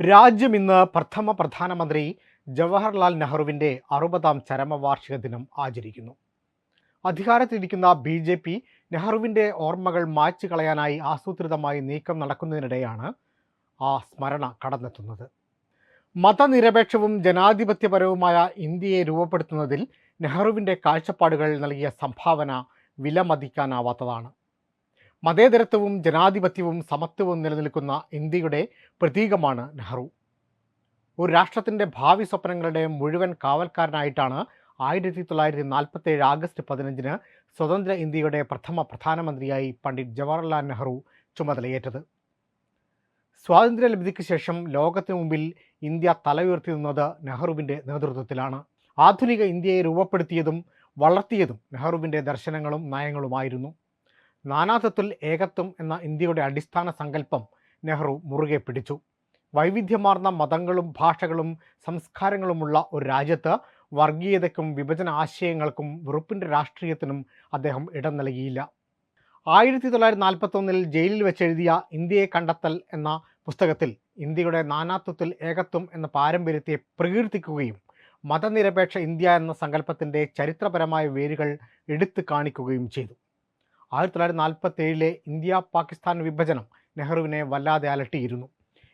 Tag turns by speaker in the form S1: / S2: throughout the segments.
S1: രാജ്യം ഇന്ന് പ്രഥമ പ്രധാനമന്ത്രി ജവഹർലാൽ നെഹ്റുവിന്റെ അറുപതാം ചരമവാർഷിക ദിനം ആചരിക്കുന്നു. അധികാരത്തിരിക്കുന്ന ബി ജെ പി നെഹ്റുവിന്റെ ഓർമ്മകൾ മായ്ച്ചു കളയാനായി ആസൂത്രിതമായി നീക്കം നടക്കുന്നതിനിടെയാണ് ആ സ്മരണ കടന്നെത്തുന്നത്. മതനിരപേക്ഷവും ജനാധിപത്യപരവുമായ ഇന്ത്യയെ രൂപപ്പെടുത്തുന്നതിൽ നെഹ്റുവിന്റെ കാഴ്ചപ്പാടുകൾ നൽകിയ സംഭാവന വിലമതിക്കാനാവാത്തതാണ്. മതേതരത്വവും ജനാധിപത്യവും സമത്വവും നിലനിൽക്കുന്ന ഇന്ത്യയുടെ പ്രതീകമാണ് നെഹ്റു. ഒരു രാഷ്ട്രത്തിന്റെ ഭാവി സ്വപ്നങ്ങളുടെ മുഴുവൻ കാവൽക്കാരനായിട്ടാണ് ആയിരത്തി തൊള്ളായിരത്തി നാൽപ്പത്തേഴ് ആഗസ്റ്റ് പതിനഞ്ചിന് സ്വതന്ത്ര ഇന്ത്യയുടെ പ്രഥമ പ്രധാനമന്ത്രിയായി പണ്ഡിറ്റ് ജവഹർലാൽ നെഹ്റു ചുമതലയേറ്റത്. സ്വാതന്ത്ര്യലബ്ധിക്ക് ശേഷം ലോകത്തിന് മുമ്പിൽ ഇന്ത്യ തലയുയർത്തി നിന്നത് നെഹ്റുവിന്റെ നേതൃത്വത്തിലാണ്. ആധുനിക ഇന്ത്യയെ രൂപപ്പെടുത്തിയതും വളർത്തിയതും നെഹ്റുവിന്റെ ദർശനങ്ങളും നയങ്ങളുമായിരുന്നു. നാനാത്വത്തിൽ ഏകത്വം എന്ന ഇന്ത്യയുടെ അടിസ്ഥാന സങ്കല്പം നെഹ്റു മുറുകെ പിടിച്ചു. വൈവിധ്യമാർന്ന മതങ്ങളും ഭാഷകളും സംസ്കാരങ്ങളുമുള്ള ഒരു രാജ്യത്ത് വർഗീയതയ്ക്കും വിഭജന ആശയങ്ങൾക്കും വെറുപ്പിന്റെ രാഷ്ട്രീയത്തിനും അദ്ദേഹം ഇടം നൽകിയില്ല. ആയിരത്തി തൊള്ളായിരത്തി നാൽപ്പത്തൊന്നിൽ ജയിലിൽ വെച്ചെഴുതിയ ഇന്ത്യയെ കണ്ടെത്തൽ എന്ന പുസ്തകത്തിൽ ഇന്ത്യയുടെ നാനാത്വത്തിൽ ഏകത്വം എന്ന പാരമ്പര്യത്തെ പ്രകീർത്തിക്കുകയും മതനിരപേക്ഷ ഇന്ത്യ എന്ന സങ്കല്പത്തിന്റെ ചരിത്രപരമായ വേരുകൾ എടുത്തു കാണിക്കുകയും ചെയ്തു. ആയിരത്തി തൊള്ളായിരത്തി നാൽപ്പത്തേഴിലെ ഇന്ത്യ പാകിസ്ഥാൻ വിഭജനം നെഹ്റുവിനെ വല്ലാതെ അലട്ടിയിരുന്നു.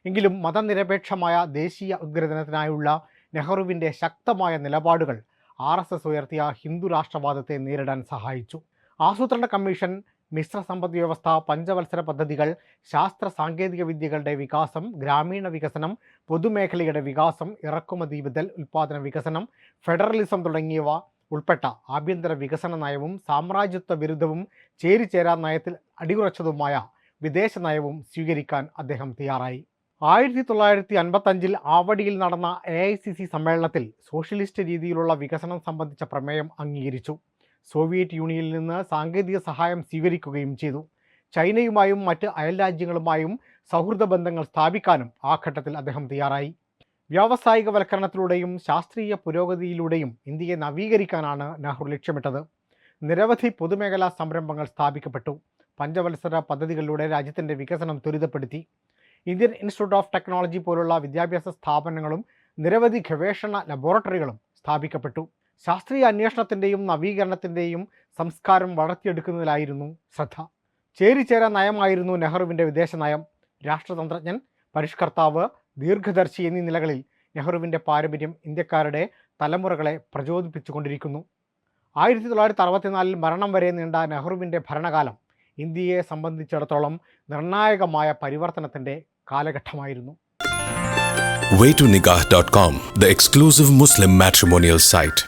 S1: എങ്കിലും മതനിരപേക്ഷമായ ദേശീയ ഉദ്ഗ്രഥനത്തിനായുള്ള നെഹ്റുവിന്റെ ശക്തമായ നിലപാടുകൾ ആർ എസ് എസ് ഉയർത്തിയ ഹിന്ദു രാഷ്ട്രവാദത്തെ നേരിടാൻ സഹായിച്ചു. ആസൂത്രണ കമ്മീഷൻ മിശ്ര സമ്പദ് വ്യവസ്ഥ പഞ്ചവത്സര പദ്ധതികൾ ശാസ്ത്ര സാങ്കേതിക വിദ്യകളുടെ വികാസം ഗ്രാമീണ വികസനം പൊതുമേഖലയുടെ വികാസം ഇറക്കുമതി ബദൽ ഉൽപ്പാദന വികസനം ഫെഡറലിസം തുടങ്ങിയവ ഉൾപ്പെട്ട ആഭ്യന്തര വികസന നയവും സാമ്രാജ്യത്വ വിരുദ്ധവും ചേരിചേരാ നയത്തിൽ അടികുറച്ചതുമായ വിദേശ നയവും സ്വീകരിക്കാൻ അദ്ദേഹം തയ്യാറായി. ആയിരത്തി തൊള്ളായിരത്തി അൻപത്തഞ്ചിൽ ആവടിയിൽ നടന്ന എ ഐ സി സി സമ്മേളനത്തിൽ സോഷ്യലിസ്റ്റ് രീതിയിലുള്ള വികസനം സംബന്ധിച്ച പ്രമേയം അംഗീകരിച്ചു. സോവിയറ്റ് യൂണിയനിൽ നിന്ന് സാങ്കേതിക സഹായം സ്വീകരിക്കുകയും ചെയ്തു. ചൈനയുമായും മറ്റ് അയൽ അയൽരാജ്യങ്ങളുമായും സൗഹൃദ ബന്ധങ്ങൾ സ്ഥാപിക്കാനും ആ ഘട്ടത്തിൽ അദ്ദേഹം തയ്യാറായി. വ്യാവസായികവൽക്കരണത്തിലൂടെയും ശാസ്ത്രീയ പുരോഗതിയിലൂടെയും ഇന്ത്യയെ നവീകരിക്കാനാണ് നെഹ്റു ലക്ഷ്യമിട്ടത്. നിരവധി പൊതുമേഖലാ സംരംഭങ്ങൾ സ്ഥാപിക്കപ്പെട്ടു. പഞ്ചവത്സര പദ്ധതികളിലൂടെ രാജ്യത്തിന്റെ വികസനം ത്വരിതപ്പെടുത്തി. ഇന്ത്യൻ ഇൻസ്റ്റിറ്റ്യൂട്ട് ഓഫ് ടെക്നോളജി പോലുള്ള വിദ്യാഭ്യാസ സ്ഥാപനങ്ങളും നിരവധി ഗവേഷണ ലബോറട്ടറികളും സ്ഥാപിക്കപ്പെട്ടു. ശാസ്ത്രീയ അന്വേഷണത്തിന്റെയും നവീകരണത്തിന്റെയും സംസ്കാരം വളർത്തിയെടുക്കുന്നതിലായിരുന്നു ശ്രദ്ധ. ചേരിചേരാ നയമായിരുന്നു നെഹ്റുവിന്റെ വിദേശ നയം. രാഷ്ട്രതന്ത്രജ്ഞൻ പരിഷ്കർത്താവ് ദീർഘദർശി എന്നീ നിലകളിൽ നെഹ്റുവിന്റെ പാരമ്പര്യം ഇന്ത്യക്കാരുടെ തലമുറകളെ പ്രചോദിപ്പിച്ചുകൊണ്ടിരിക്കുന്നു ആയിരത്തി തൊള്ളായിരത്തി അറുപത്തിനാലിൽ മരണം വരെ നീണ്ട നെഹ്റുവിന്റെ ഭരണകാലം ഇന്ത്യയെ സംബന്ധിച്ചിടത്തോളം നിർണായകമായ പരിവർത്തനത്തിന്റെ കാലഘട്ടമായിരുന്നു
S2: waytonikah.com, the exclusive Muslim matrimonial site.